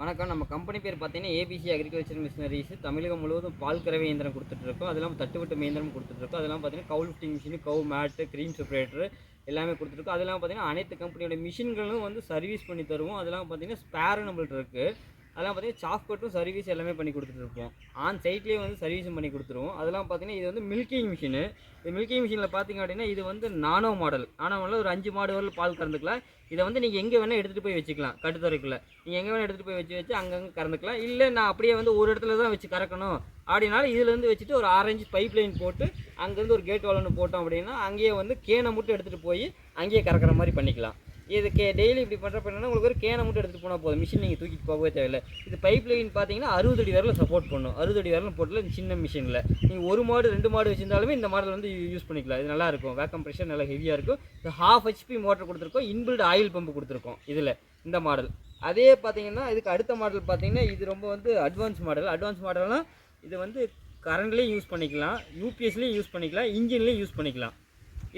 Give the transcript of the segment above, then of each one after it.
வணக்கம். நம்ம கம்பெனி பேர் பார்த்தீங்கன்னா ஏபிசி அக்ரிகல்ச்சர் மிஷினரிஸ் தமிழகம் முழுவதும் பால் கறவை இயந்திரம் கொடுத்துட்ருக்கோம். அதெல்லாம் தட்டுவட்டு இயந்திரம் கொடுத்துட்ருக்கோம். அதெல்லாம் பார்த்தீங்கன்னா cow lifting machine cow mat cream separator எல்லாமே கொடுத்துருக்கோம் அதெல்லாம் பார்த்தீங்கன்னா அனைத்து கம்பெனியோட மிஷின்களும் வந்து சர்வீஸ் பண்ணி தருவோம். அதெல்லாம் பார்த்தீங்கன்னா ஸ்பேர் நம்மள்ட்ட இருக்குது அதெல்லாம் பார்த்தீங்கன்னா சாஃப் கட்டும் சர்வீஸ் எல்லாமே பண்ணி கொடுத்துட்ருப்போம் ஆன் சைட்லேயே வந்து சர்வீஸும் பண்ணி கொடுத்துருவோம். அதெல்லாம் பார்த்தீங்கன்னா இது வந்து மில்கிங் மிஷினு இது மில்கிங் மிஷினில் பார்த்தீங்க அப்படின்னா இது வந்து நானோ மாடல் நானோ மாடல் ஒரு அஞ்சு மாடு வரல பால் கறந்துக்கலாம். இதை வந்து நீங்கள் எங்கே வேணால் எடுத்துகிட்டு போய் வச்சுக்கலாம். கட்டுத்தரைக்குள்ளே. நீங்கள் எங்கே வேணால் எடுத்துகிட்டு போய் வச்சு வச்சு அங்கங்கே கறந்துக்கலாம். இல்லை நான் அப்படியே வந்து ஒரு இடத்துல தான் வச்சு கறக்கணும். அப்படின்னாலும் இதுலேருந்து வச்சுட்டு ஒரு ஆரஞ்சு பைப் லைன் போட்டு அங்கேருந்து ஒரு கேட் வளர்ந்து போட்டோம் அப்படின்னா அங்கேயே வந்து கேனை மட்டும் எடுத்துகிட்டு போய் அங்கேயே கறக்கிற மாதிரி பண்ணிக்கலாம். இது கே டெய்லி இப்படி பண்ணுறப்ப என்னன்னா உங்களுக்கு ஒரு கேனை மட்டும் எடுத்துகிட்டு போனால் போதும். மிஷின் நீங்கள் தூக்கிட்டு போகவே தேவையில்லை. இது பைப் லைன் பார்த்தீங்கன்னா அறுபது அடி வரல சப்போர்ட் பண்ணும். அறுபது அடி வரல போட்டில் இந்த சின்ன மிஷினில் நீங்கள் ஒரு மாடு ரெண்டு மாடு வச்சிருந்தாலுமே இந்த மாடல் வந்து யூஸ் பண்ணிக்கலாம். இது நல்லா இருக்கும். வேக்கம் ப்ரெஷர் நல்லா ஹெவியாக இருக்கும். இது ஹாஃப் ஹெச்பி மோட்டர் கொடுத்துருக்கோம். இன்பில்ட் ஆயில் பம்பு கொடுத்துருக்கோம் இதில் இந்த மாடல். அதே பார்த்தீங்கன்னா இதுக்கு அடுத்த மாடல் பார்த்தீங்கன்னா இது ரொம்ப வந்து அட்வான்ஸ் மாடல் அட்வான்ஸ் மாடல்னால் இது வந்து கரண்ட்லேயும் யூஸ் பண்ணிக்கலாம். யூபிஎஸ்லேயும் யூஸ் பண்ணிக்கலாம். இன்ஜின்லேயும் யூஸ் பண்ணிக்கலாம்.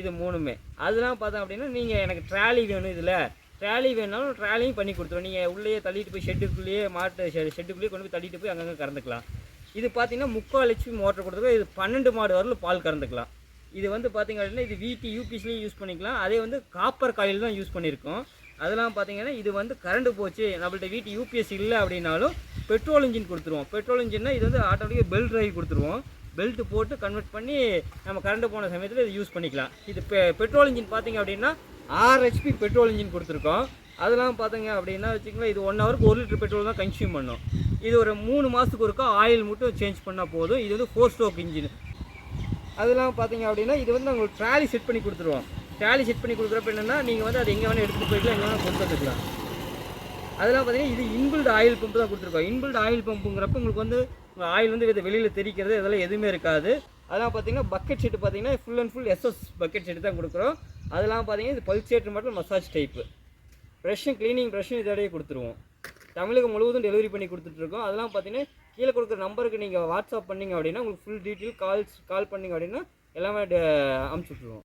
இது மூணுமே. அதெல்லாம் பார்த்தோம் அப்படின்னா நீங்கள் எனக்கு ட்ராலி வேணும் இதில். ட்ராலி வேணாலும் ட்ராலியும் பண்ணி கொடுத்துருவோம். நீங்கள் உள்ளேயே தள்ளிட்டு போய் ஷெட்டுக்குள்ளேயே மாட்டு ஷெட்டுக்குள்ளேயே கொண்டு போய் தள்ளிட்டு போய் அங்கங்கே கறந்துக்கலாம். இது பார்த்தீங்கன்னா முக்கால் லட்சம் மோட்டர் கொடுத்துருக்கோம். இது பன்னெண்டு மாடு வரலும் பால் கறந்துக்கலாம். இது வந்து பார்த்தீங்க அப்படின்னா இது வீட்டு யூபிஸ்லேயும் யூஸ் பண்ணிக்கலாம். அதே வந்து காப்பர் காயில் தான் யூஸ் பண்ணியிருக்கோம் அதெல்லாம் பார்த்தீங்கன்னா இது வந்து கரண்ட் போச்சு. நம்மள்ட்ட வீட்டு யூபிஎஸ் இல்லை அப்படின்னாலும் பெட்ரோல் இன்ஜின் கொடுத்துருவோம். பெட்ரோல் இன்ஜின்னா இது வந்து ஆட்டோமேட்டிக்காக பெல் டிரைவ் கொடுத்துருவோம். பெல்ட்டு போட்டு கன்வெர்ட் பண்ணி நம்ம கரண்ட் போன சமயத்தில் இது யூஸ் பண்ணிக்கலாம். இது பெ பெட்ரோல் இன்ஜின் பார்த்தீங்க அப்படின்னா ஆறு ஹெச்பி பெட்ரோல் இன்ஜின் கொடுத்துருக்கோம். அதெல்லாம் பார்த்தீங்க அப்படின்னா வச்சுக்கோங்களேன் இது ஒன் ஹவருக்கு ஒரு லிட்டர் பெட்ரோல் தான் கன்சியூம் பண்ணும். இது ஒரு மூணு மாதத்துக்கு ஒருக்கா ஆயில் மட்டும் சேஞ்ச் பண்ணால் போதும். இது வந்து ஃபோர் ஸ்ட்ரோக் இன்ஜின் அதெல்லாம் பார்த்தீங்க அப்படின்னா இது வந்து உங்களுக்கு ட்ராலி செட் பண்ணி கொடுத்துருவோம். ட்ராலி செட் பண்ணி கொடுக்குறப்ப என்னென்னா நீங்கள் வந்து அது எங்கே வேணால் எடுத்துகிட்டு போய்க்கலாம் எங்கே வேணால் கொண்டு வந்துக்கலாம் அதெல்லாம் பார்த்தீங்கன்னா இது இன்பில்ட் ஆயில் பம்ப் தான் கொடுத்துருக்கோம். இன்பில்ட் ஆயில் பம்புங்கிறப்ப உங்களுக்கு வந்து உங்கள் ஆயில் வந்து இது வெளியில் தெரிக்கிறது இதெல்லாம் எதுவுமே இருக்காது. அதெல்லாம் பார்த்தீங்கன்னா பக்கெட் செட்டு பார்த்தீங்கன்னா full and full SS bucket set தான் கொடுக்குறோம். அதெல்லாம் பார்த்தீங்கன்னா இது பல்சேட்டர் மட்டும் மசாஜ் டைப்பு ப்ரெஷ்ஷும் க்ளீனிங் ப்ரெஷ்ஷும் இதோடய கொடுத்துருவோம். தமிழகம் முழுவதும் டெலிவரி பண்ணி கொடுத்துட்ருக்கோம். அதெல்லாம் பார்த்தீங்கன்னா கீழே கொடுக்குற நம்பருக்கு நீங்கள் வாட்ஸ்அப் பண்ணீங்க அப்படின்னா உங்களுக்கு ஃபுல் டீட்டெயில் கால்ஸ் கால் பண்ணீங்க அப்படின்னா எல்லாமே அமுச்சு விட்ருவோம்